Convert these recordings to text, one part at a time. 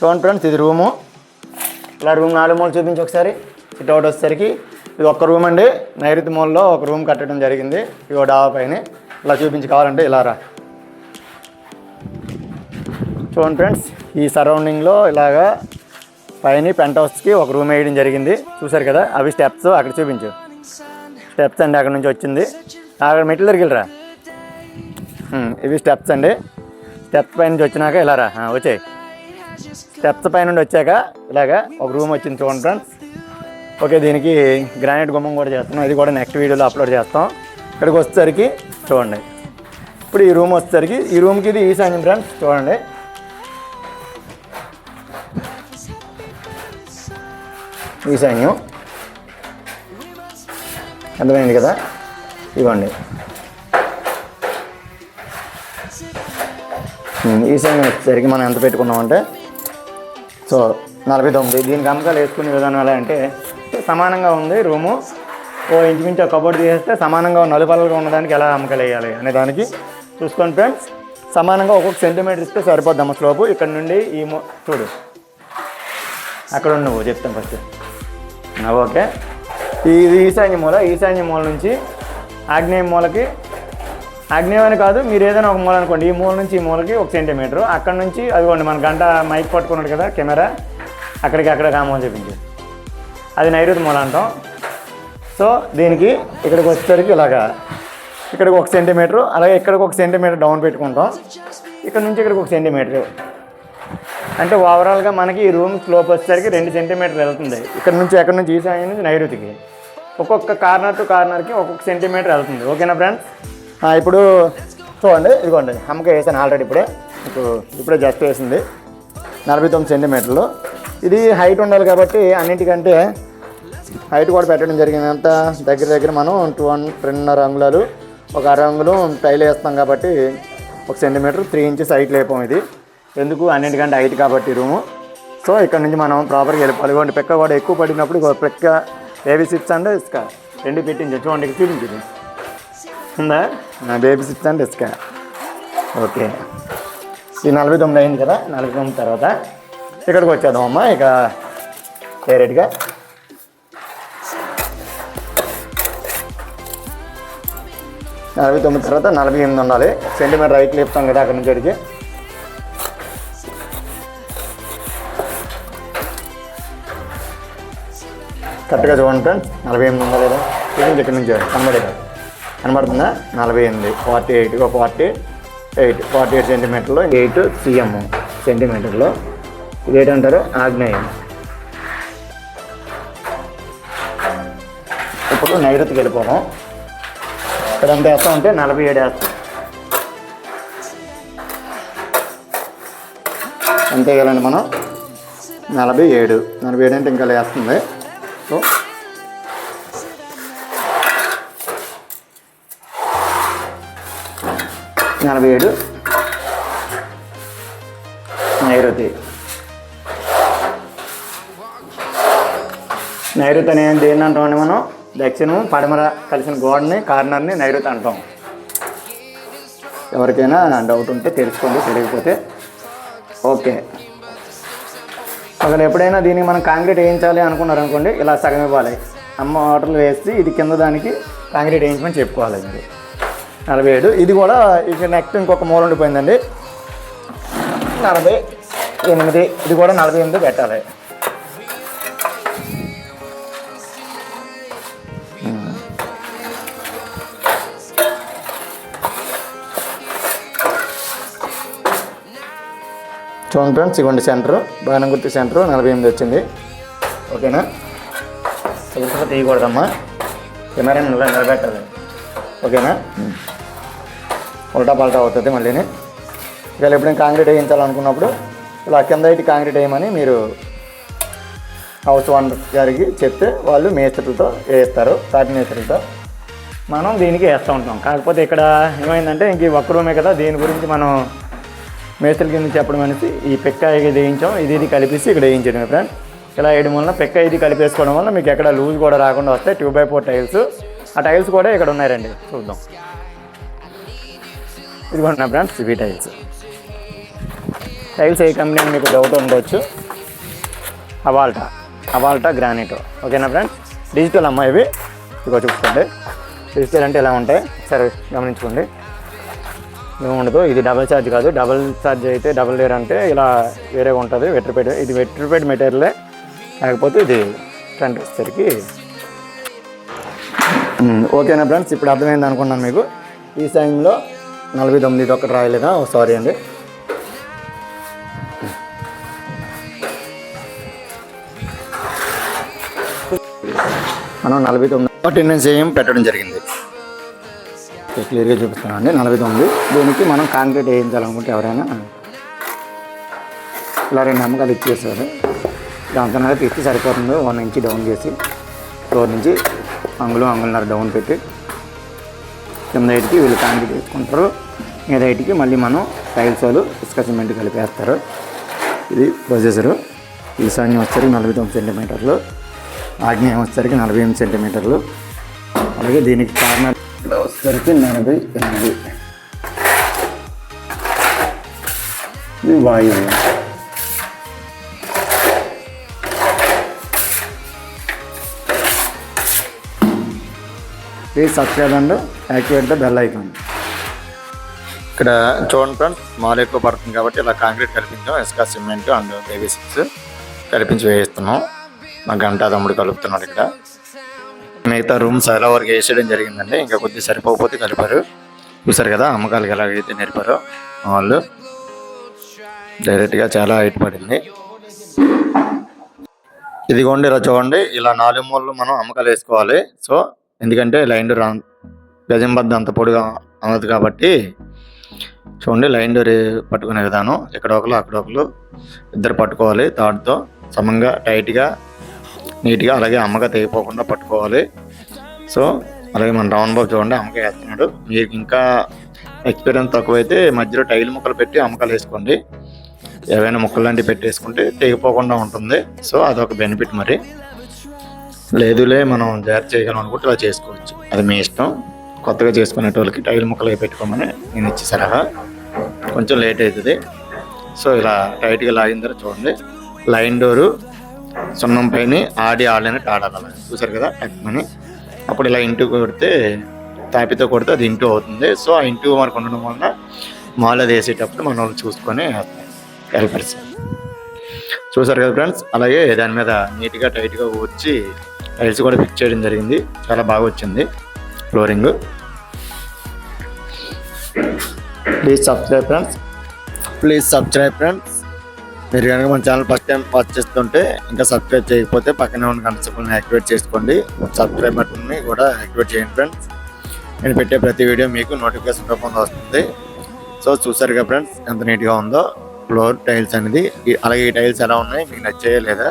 చూడండి ఫ్రెండ్స్ ఇది రూము. ఇలా రూమ్ నాలుగు మూలు చూపించి ఒకసారి. ఇటు ఒకటి వచ్చేసరికి ఇది ఒక్క రూమ్ అండి. నైరుతి మూలలో ఒక రూమ్ కట్టడం జరిగింది. ఇగో డాబా పైన. ఇలా చూపించి కావాలంటే ఇలా రా. చూడండి ఫ్రెండ్స్ ఈ సరౌండింగ్లో ఇలాగా పైన పెంట్ హౌస్కి ఒక రూమ్ వేయడం జరిగింది. చూసారు కదా అవి స్టెప్స్ అక్కడ చూపించు. స్టెప్స్ అండి అక్కడ నుంచి వచ్చింది. అక్కడ మెట్ల దగ్గరికి వెళ్ళరా? ఇవి స్టెప్స్ అండి. స్టెప్స్ పై నుంచి వచ్చినాక ఇలా రా. వచ్చాయి. స్టెప్స్ పైన నుండి వచ్చాక ఇలాగా ఒక రూమ్ వచ్చింది చూడండి ఫ్రెండ్స్ ఓకే దీనికి గ్రానైట్ గుమ్మం కూడా చేస్తున్నాం. ఇది కూడా నెక్స్ట్ వీడియోలో అప్లోడ్ చేస్తాం. ఇక్కడికి వచ్చేసరికి చూడండి. ఇప్పుడు ఈ రూమ్ వచ్చేసరికి ఈ రూమ్కి ఇది ఈశాన్యం ఫ్రెండ్స్ చూడండి. ఈశాన్యం అర్థమైంది కదా? ఇవ్వండి. ఈశాన్యం వచ్చేసరికి మనం ఎంత పెట్టుకున్నామంటే సో నలభై తొమ్మిది. దీనికి అమ్మకాలు వేసుకునే విధానం ఎలా అంటే సమానంగా ఉంది రూము. ఓ ఇంచుమించు కబోర్డ్ తీసేస్తే సమానంగా నలుపలగా ఉన్నదానికి ఎలా అమ్మకాలు వేయాలి అనే దానికి చూసుకోండి ఫ్రెండ్స్. సమానంగా ఒక్కొక్క సెంటీమీటర్ ఇస్తే సరిపోద్ది అమ్మ స్లోపు. ఇక్కడ నుండి ఈ చూడు. అక్కడ నువ్వు చెప్తాను ఫస్ట్. ఓకే. ఇది ఈశాన్య మూల ఈశాన్య మూల నుంచి ఆగ్నేయ మూలకి ఆగ్నేయం అని కాదు మీరు ఏదైనా ఒక మూల అనుకోండి. ఈ మూల నుంచి ఈ మూలకి ఒక సెంటీమీటర్. అక్కడ నుంచి అదిగోండి మన గంట మైక్ పట్టుకున్నాడు కదా కెమెరా. అక్కడికి అక్కడ కామని చూపించు అది నైరుతి మూల అంటాం. సో దీనికి ఇక్కడికి వచ్చేసరికి ఇలాగా ఇక్కడికి ఒక సెంటీమీటర్ అలాగే ఇక్కడికి ఒక సెంటీమీటర్ డౌన్ పెట్టుకుంటాం. ఇక్కడ నుంచి ఇక్కడికి ఒక సెంటీమీటర్. అంటే ఓవరాల్గా మనకి ఈ రూమ్ స్లోప్ వచ్చేసరికి రెండు సెంటీమీటర్లు వెళ్తుంది. ఇక్కడ నుంచి ఎక్కడి నుంచి ఈశాన్యం నుంచి నైరుతికి. ఒక్కొక్క కార్నర్ టు కార్నర్కి ఒక్కొక్క సెంటీమీటర్ వెళ్తుంది. ఓకేనా ఫ్రెండ్స్ ఇప్పుడు చూడండి ఇదిగోండి అమ్మక వేసాను ఆల్రెడీ ఇప్పుడే. ఇప్పుడు ఇప్పుడే జస్ట్ వేసింది. నలభై తొమ్మిది సెంటీమీటర్లు. ఇది హైట్ ఉండాలి కాబట్టి అన్నింటికంటే హైట్ కూడా పెట్టడం జరిగింది అంత దగ్గర దగ్గర మనం టూ వన్ రెండున్నర అంగుళాలు ఒక అర అంగుళం టైల్ వేస్తాం కాబట్టి ఒక సెంటీమీటర్ త్రీ ఇంచెస్ హైట్ లేపాం ఇది. ఎందుకు? అన్నింటికంటే హైట్ కాబట్టి రూము సో ఇక్కడ నుంచి మనం ప్రాపర్గా వెళ్ళిపోవాలి. ఇవ్వండి పెక్క కూడా ఎక్కువ పడినప్పుడు ఇగో పెక్క ఏవి సిప్స్ అండ్ ఇసుక రెండు పెట్టించు చూడండి చూపించింది ఉందా? బేబీ సిప్స్ అండ్ ఇసుక ఓకే ఈ నలభై తొమ్మిది అయింది కదా? నలభై తొమ్మిది తర్వాత ఇక్కడికి వచ్చేద్దాం అమ్మ ఇక డైరెక్ట్గా నలభై తొమ్మిది తర్వాత నలభై ఎనిమిది ఉండాలి. సెంటీమీటర్ రైట్ లేపుతాం కదా అక్కడ నుంచి అడిగి. కరెక్ట్గా చూడండి ఫ్రెండ్స్ నలభై ఎనిమిది ఉందా లేదా? ఇక్కడ నుంచి. కనబడేది. కనబడుతుందా? నలభై ఎనిమిది. Forty eight. ఒక ఫార్టీ ఎయిట్. ఫార్టీ ఎయిట్ సెంటీమీటర్లో ఎయిట్ సిఎం సెంటీమీటర్లో. ఇది ఏంటంటారు ఆగ్నేయం. ఇప్పుడు నైరుతికి వెళ్ళిపోదాం. ఇక్కడ ఎంత వేస్తాం అంటే నలభై ఏడు వేస్తాం. ఎంత వేయాలండి మనం? నలభై ఏడు. నలభై ఏడు అంటే ఇంకా వేస్తుంది సో నలభై ఏడు. నైరుతి. నైరుతి అనేది దేన్ని అంటామండి మనం? దక్షిణం పడమర కలిసిన గోడని కార్నర్ని నైరుతి అంటాం. ఎవరికైనా డౌట్ ఉంటే తెలుసుకోండి తెలియకపోతే. ఓకే. ఒకవేళ ఎప్పుడైనా దీనికి మనం కాంక్రీట్ వేయించాలి అనుకున్నారు అనుకోండి ఇలా సగం ఇవ్వాలి. అమ్మ వాటర్లు వేసి ఇది కింద దానికి కాంక్రీట్ వేయించమని చెప్పుకోవాలి మీరు. నలభై ఏడు. ఇది కూడా ఇక నెక్స్ట్ ఇంకొక మూల ఉండిపోయిందండి. నలభై ఎనిమిది. ఇది కూడా నలభై ఎనిమిది పెట్టాలి. చూడండి ఫ్రెండ్స్ ఇవ్వండి సెంటర్. బాణంగుర్తి సెంటర్. నలభై ఎనిమిది వచ్చింది. ఓకేనా? తీయకూడదమ్మా. కెమెరా నిలబెట్టాలి ఓకేనా? ఉల్టా పల్టా అవుతుంది మళ్ళీని. ఇవాళ ఎప్పుడైనా కాంక్రీట్ వేయించాలనుకున్నప్పుడు ఇలా కింద ఇటు కాంక్రీట్ వేయమని మీరు హౌస్ ఓనర్ గారికి చెప్తే వాళ్ళు మేస్త్రులతో వేస్తారు తాటి మేస్త్రులతో మనం దీనికి వేస్తూ ఉంటాం. కాకపోతే ఇక్కడ ఏమైందంటే ఇంక ఈ ఒక్క రూమే కదా దీని గురించి మనం మేస్త్రి కింద చెప్పడం అనేసి ఈ పెక్క ఇది వేయించాం. ఇది ఇది కలిపేసి ఇక్కడ వేయించడం ఫ్రెండ్. ఇలా వేయడం వల్ల పెక్క ఇది కలిపేసుకోవడం వల్ల మీకు ఎక్కడ లూజ్ కూడా రాకుండా వస్తాయి. టూ బై ఫోర్ టైల్స్ ఆ టైల్స్ కూడా ఇక్కడ ఉన్నాయండి. చూద్దాం. ఇదిగోండి నా ఫ్రెండ్స్ ఇవి టైల్స్. టైల్స్ ఏ కంపెనీ అని మీకు డౌట్ ఉండవచ్చు అవాల్టా అవాల్టా గ్రానైట్. ఓకేనా ఫ్రెండ్స్? డిజిటల్ అమ్మా ఇవి. ఇదిగో చూసుకోండి. డిజిటల్ అంటే ఇలా ఉంటాయి? సరే గమనించుకోండి. ఏముండదు ఇది డబల్ ఛార్జ్ కాదు. డబల్ ఛార్జ్ అయితే డబల్ లేయర్ అంటే ఇలా వేరేగా ఉంటుంది. వెట్రిపేట్ ఇది వెట్రిపేట్ మెటీరియలే కాకపోతే ఇది ఫ్రంట్ వచ్చేసరికి ఓకేనా ఫ్రెండ్స్? ఇప్పుడు అర్థమైంది అనుకున్నాను మీకు. ఈ టైంలో నలభై తొమ్మిది ఒకటి రాయలేదా? సారీ అండి. మనం నలభై తొమ్మిది అటెండెన్స్ ఏం పెట్టడం జరిగింది? క్లియర్గా చూపిస్తున్నాను అండి. నలభై తొమ్మిది. దీనికి మనం కాంక్రీట్ వేయించాలనుకుంటే ఎవరైనా ఇలా రెండు నమ్మకాలు ఇచ్చేసారు దాంతో తీస్తే సరిపోతుంది వన్ ఇంచ్ డౌన్ చేసి ఫ్లోర్ నుంచి అంగులు అంగులన్నర డౌన్ పెట్టి కింద హైట్కి వీళ్ళు కాంక్రీట్ వేసుకుంటారు. మీద హైట్కి మళ్ళీ మనం టైల్స్ వాళ్ళు ఇసుక సిమెంట్ కలిపేస్తారు. ఇది ప్రొసెసరు ఈశాన్యం వచ్చేసరికి నలభై తొమ్మిది సెంటీమీటర్లు ఆగ్నేయం వచ్చేసరికి నలభై ఎనిమిది సెంటీమీటర్లు అలాగే దీనికి కార్నర్ వచ్చేసరికి నలభై ఎనిమిది. ఇది వాయువు please subscribe and activate the bell icon ఇక్కడ చూడండి ఫ్రెండ్స్ మాల్ ఎక్కువ పడుతుంది కాబట్టి ఇలా కాంక్రీట్ కల్పించాం ఇసుక సిమెంట్ అండ్ బేబీ సిక్స్ కల్పించి వేయిస్తున్నాం. మా గంట తమ్ముడు కలుపుతున్నాడు ఇక్కడ. మిగతా రూమ్స్ ఎలా వరకు వేసేయడం జరిగిందండి. ఇంకా కొద్దిగా సరిపోకపోతే కలిపారు. చూసారు కదా అమ్మకాలకి ఎలాగైతే నేర్పారో వాళ్ళు. డైరెక్ట్గా చాలా హైట్ పడింది. ఇదిగోండి ఇలా చూడండి ఇలా నాలుగు మూలలు మనం అమ్మకాలు వేసుకోవాలి. సో ఎందుకంటే లైన్ డోర్ గజం బద్ద అంత పొడిగా అన్నది కాబట్టి చూడండి లైన్ డోర్ పట్టుకునే విధానం. ఇక్కడ ఒకరు అక్కడ ఒకరు ఇద్దరు పట్టుకోవాలి తాడుతో సమంగా టైట్గా నీట్గా అలాగే అమ్మగా తెగిపోకుండా పట్టుకోవాలి. సో అలాగే మన రౌండ్ బాబు చూడండి అమ్మక వేస్తున్నాడు. మీకు ఇంకా ఎక్స్పీరియన్స్ తక్కువైతే మధ్యలో టైల్ ముక్కలు పెట్టి అమ్మకాలు వేసుకోండి. ఏవైనా ముక్కలు లాంటివి పెట్టేసుకుంటే తెగిపోకుండా ఉంటుంది. సో అదొక బెనిఫిట్ మరి. లేదులే మనం జాగ్రత్త చేయగలం అనుకుంటే అలా చేసుకోవచ్చు. అది మీ ఇష్టం. కొత్తగా చేసుకునే వాళ్ళకి టైల్ ముక్కలు పెట్టుకోమని నేను ఇచ్చే సలహా. కొంచెం లేట్ అవుతుంది. సో ఇలా టైట్గా లాగిన తర్వాత చూడండి. లైన్ డోరు సున్నం పైన ఆడి ఆడలేనట్టు ఆడాలి. అలా. చూసారు కదా టక్మని అప్పుడు ఇలా ఇంటూ కొడితే తాపితో కొడితే అది ఇంటూ అవుతుంది. సో ఆ ఇంటూ మనకు ఉండడం వలన మాల వేసేటప్పుడు మన వాళ్ళు చూసుకొని హెల్పర్స్ చూసారు కదా ఫ్రెండ్స్? అలాగే దాని మీద నీట్గా టైట్గా వచ్చి టైల్స్ కూడా ఫిక్స్ చేయడం జరిగింది. చాలా బాగా వచ్చింది flooring. Please subscribe friends please subscribe friends మీరు కనుక మన ఛానల్ ఫస్ట్ టైం వాచ్ చేస్తుంటే ఇంకా సబ్స్క్రైబ్ చేయకపోతే పక్కనే ఉన్న సింబల్ని యాక్టివేట్ చేసుకోండి. సబ్స్క్రైబ్ బటన్ని కూడా యాక్టివేట్ చేయండి ఫ్రెండ్స్ నేను పెట్టే ప్రతి వీడియో మీకు నోటిఫికేషన్ రూపంలో వస్తుంది. సో చూసారు కదా ఫ్రెండ్స్ ఎంత నీట్గా ఉందో. ఫ్లోర్ టైల్స్ అనేది అలాగే ఈ టైల్స్ ఎలా ఉన్నాయి? మీకు నచ్చాయా లేదా?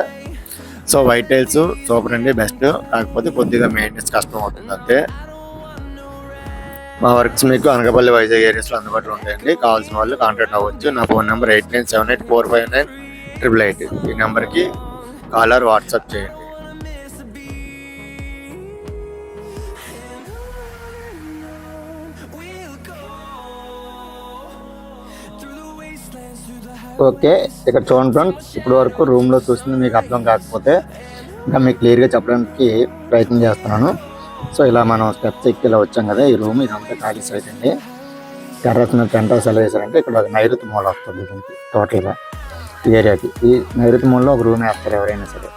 సో వైట్ టైల్స్ సూపర్ అండి బెస్ట్ కాకపోతే కొద్దిగా మెయింటెనెన్స్ కష్టం అవుతుంది అంతే. మా వర్క్స్ మీకు అనకాపల్లి వైజాగ్ ఏరియాస్లో అందుబాటులో ఉంటాయండి. కావాల్సిన వాళ్ళు కాంటాక్ట్ అవ్వచ్చు. నా phone number eight nine seven eight four five nine triple eight ఈ నెంబర్కి కాల్ ఆర్ వాట్సాప్ చేయండి. ఓకే ఇక్కడ చూడండి ఫ్రెండ్స్ ఇప్పటి వరకు రూమ్లో చూసింది మీకు అర్థం కాకపోతే ఇంకా మీకు క్లియర్గా చెప్పడానికి ప్రయత్నం చేస్తున్నాను. సో ఇలా మనం స్టెప్స్ ఎక్కి ఇలా వచ్చాం కదా ఈ రూమ్ ఇదంతా ఖాళీ సైట్ అండి. టెర్రస్ మీద టెంటర్స్ ఎలా వేసారంటే ఇక్కడ నైరుతి మూల వస్తుంది దీనికి టోటల్గా ఈ ఏరియాకి. ఈ నైరుతి మూలలో ఒక రూమ్ వేస్తారు ఎవరైనా సరే.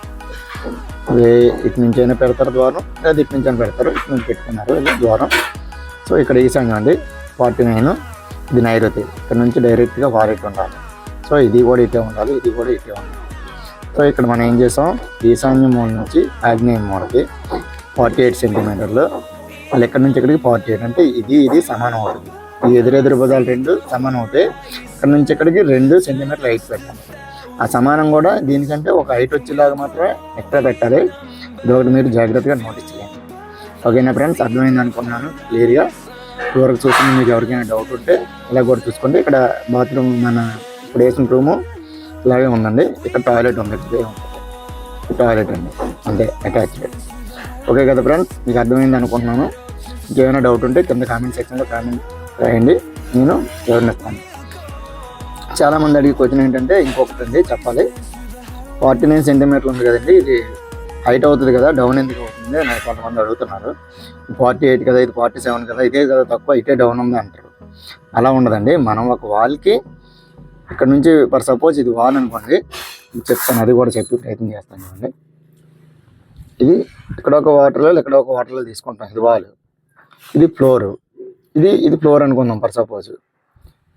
ఇటు నుంచి అయినా పెడతారు ద్వారం లేదా ఇటు నుంచి అయినా పెడతారు ఇటు నుంచి పెట్టుకున్నారు ఇది ద్వారం. సో ఇక్కడ ఈ సంఘం అండి ఫార్టీ నైన్ ఇది నైరుతి. ఇక్కడ నుంచి డైరెక్ట్గా వారెట్ ఉండాలి. సో ఇది కూడా ఇటే ఉండాలి ఇది కూడా ఇటే ఉండాలి. సో ఇక్కడ మనం ఏం చేసాం? ఈశాన్య మూల నుంచి ఆగ్నేయ మూలకి ఫార్టీ ఎయిట్ సెంటీమీటర్లు. మళ్ళీ ఎక్కడి నుంచి ఇక్కడికి? ఫార్టీ ఎయిట్ అంటే ఇది ఇది సమానం అవుతుంది. ఈ ఎదురెదురు పదాలు రెండు సమానం అవుతాయి ఇక్కడ నుంచి ఇక్కడికి రెండు సెంటీమీటర్లు హైట్ పెట్టాలి ఆ సమానం కూడా దీనికంటే ఒక హైట్ వచ్చేలాగా మాత్రమే ఎక్స్ట్రా పెట్టాలి. ఇది ఒకటి మీరు జాగ్రత్తగా నోటీస్ చేయండి. ఓకేనా ఫ్రెండ్స్ అర్థమైంది అనుకున్నాను. క్లియర్గా ఇవరకు చూసిన మీకు ఎవరికైనా డౌట్ ఉంటే ఇలా కూడా చూసుకోండి. ఇక్కడ బాత్రూమ్ మన ఇప్పుడు వేసిన రూము ఇలాగే ఉందండి. ఇక్కడ టాయిలెట్ ఉంది. ఇదే ఉంటుంది టాయిలెట్ అండి అంతే అటాచ్డ్ ఓకే కదా ఫ్రెండ్స్ మీకు అర్థమైంది అనుకుంటున్నాను. ఇంకేమైనా డౌట్ ఉంటే కింద కామెంట్ సెక్షన్లో కామెంట్ రాయండి. నేను వివరణిస్తాను చాలామంది అడిగి అడిగే క్వశ్చన్ ఏంటంటే ఇంకొకటి అండి చెప్పాలి. ఫార్టీ నైన్ సెంటీమీటర్లు ఉంది కదండి. ఇది హైట్ అవుతుంది కదా. డౌన్ ఎందుకు అవుతుంది అని కొంతమంది అడుగుతున్నారు. ఫార్టీ ఎయిట్ కదా ఇది ఫార్టీ సెవెన్ కదా ఇదే కదా తక్కువ ఇటే డౌన్ ఉంది అంటారు. అలా ఉండదండి. మనం ఒక వాల్కి ఇక్కడ నుంచి ఫర్ సపోజ్ ఇది వాల్ అనుకోండి చెప్తాను అది కూడా చెప్పి ప్రయత్నం చేస్తాను అండి ఇది ఇక్కడ ఒక వాటర్లో ఇక్కడ ఒక వాటర్లో తీసుకుంటాం ఇది వాల్. ఇది ఫ్లోర్. ఇది ఇది ఫ్లోర్ అనుకుందాం ఫర్ సపోజ్.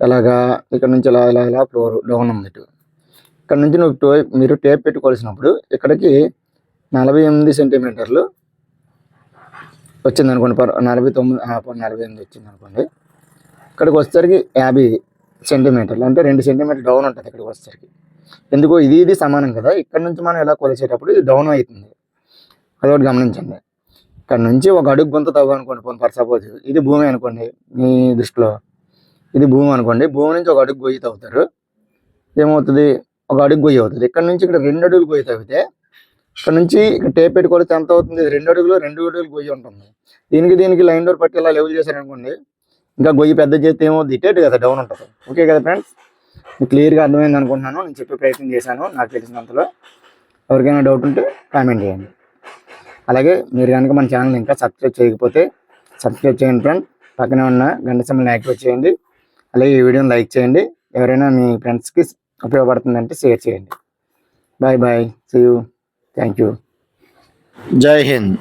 ఎలాగా ఇక్కడ నుంచి ఇలా ఇలా ఇలా ఫ్లోర్ డౌన్ ఉంది ఇటు. ఇక్కడ నుంచి నువ్వు టేప్ మీరు టేప్ పెట్టుకోవాల్సినప్పుడు ఇక్కడికి నలభై ఎనిమిది సెంటీమీటర్లు వచ్చింది అనుకోండి పర్ నలభై తొమ్మిది నలభై ఎనిమిది వచ్చింది అనుకోండి ఇక్కడికి వచ్చేసరికి యాభై సెంటీమీటర్లు అంటే రెండు సెంటీమీటర్ డౌన్ ఉంటుంది ఇక్కడికి వచ్చేసరికి. ఎందుకో ఇది ఇది సమానం కదా ఇక్కడ నుంచి మనం ఎలా కొలిచేటప్పుడు ఇది డౌన్ అవుతుంది. అదొకటి గమనించండి. ఇక్కడ నుంచి ఒక అడుగు గుంత తవ్వు అనుకోండి ఫర్ సపోజ్ ఇది భూమి అనుకోండి మీ దృష్టిలో. ఇది భూమి అనుకోండి భూమి నుంచి ఒక అడుగు గొయ్యి తవ్వుతారు. ఏమవుతుంది? ఒక అడుగు గొయ్యి అవుతుంది. ఇక్కడ నుంచి ఇక్కడ రెండు అడుగులు గొయ్యి తవ్వితే ఇక్కడ నుంచి ఇక్కడ టేప్ పెట్టుకోవడానికి ఎంత అవుతుంది? రెండు అడుగులు రెండు అడుగులు గొయ్యి ఉంటుంది. దీనికి దీనికి లైన్ డోర్ పట్టి ఇలా లెవెల్ చేశారనుకోండి ఇంకా గొయ్యి పెద్ద చేస్తే ఏమో ఇటేటు కదా డౌన్ ఉంటుంది. ఓకే కదా ఫ్రెండ్స్? మీకు క్లియర్గా అర్థమైంది అనుకుంటున్నాను. నేను చెప్పే ప్రయత్నం చేశాను. నాకు తెలిసినంతలో ఎవరికైనా డౌట్ ఉంటే కామెంట్ చేయండి. అలాగే మీరు కనుక మన ఛానల్ ఇంకా సబ్స్క్రైబ్ చేయకపోతే సబ్స్క్రైబ్ చేయండి ఫ్రెండ్స్ పక్కనే ఉన్న గంట సమయం యాక్టివేట్ చేయండి. అలాగే ఈ వీడియోని లైక్ చేయండి. ఎవరైనా మీ ఫ్రెండ్స్కి ఉపయోగపడుతుందంటే షేర్ చేయండి. Bye bye. See you thank you Jai Hind